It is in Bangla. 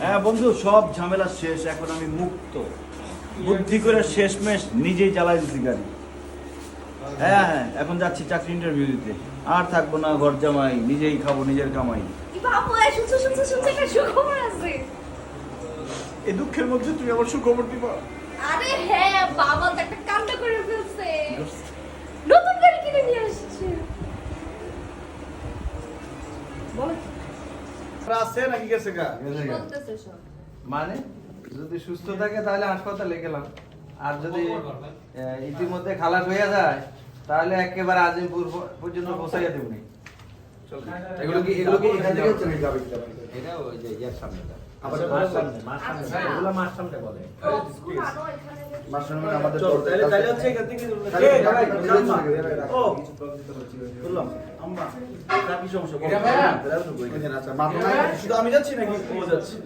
হ্যাঁ বন্ধু সব ঝামেলা শেষ। এখন আমি মুক্ত। বুদ্ধি করে শেষমেশ নিজেই চালাই দিচ্ছি গাড়ি। হ্যাঁ হ্যাঁ এখন যাচ্ছি চাকরি ইন্টারভিউ দিতে। আর থাকব না ঘর জামাই নিজেই খাব নিজের কামাই। এই দুঃখের মধ্যে তুমি আমার সুখবর দিবা। আরে হ্যাঁ বাবা তো একটা কাণ্ড করে ফেলছে। নতুন গাড়ি কিনে নিয়ে আসছে। বলো। আছে নাকি গেছে গা? মানে যদি সুস্থ থাকে তাহলে হাসপাতালে গেলাম। আর যদি ইতিমধ্যে খালাস হয়ে যায় তাহলে একেবারে আজিমপুর পর্যন্ত পৌঁছাইয়া দেবো নি। এগুলো কি এগুলো কি এখান থেকে হচ্ছে নাকি যাবে এটা ওই যে ইয়ার সামনে আবার আচ্ছা। এগুলো মার সামনে বলে কখন আনো এখানে দেখি? মাশরুমের আমাদের চলো, তাহলে তাহলে হচ্ছে এখান থেকে ও বললাম। আম্মা। কি সমস্যা? আচ্ছা আমি যাচ্ছি নাকি? ও যাচ্ছে।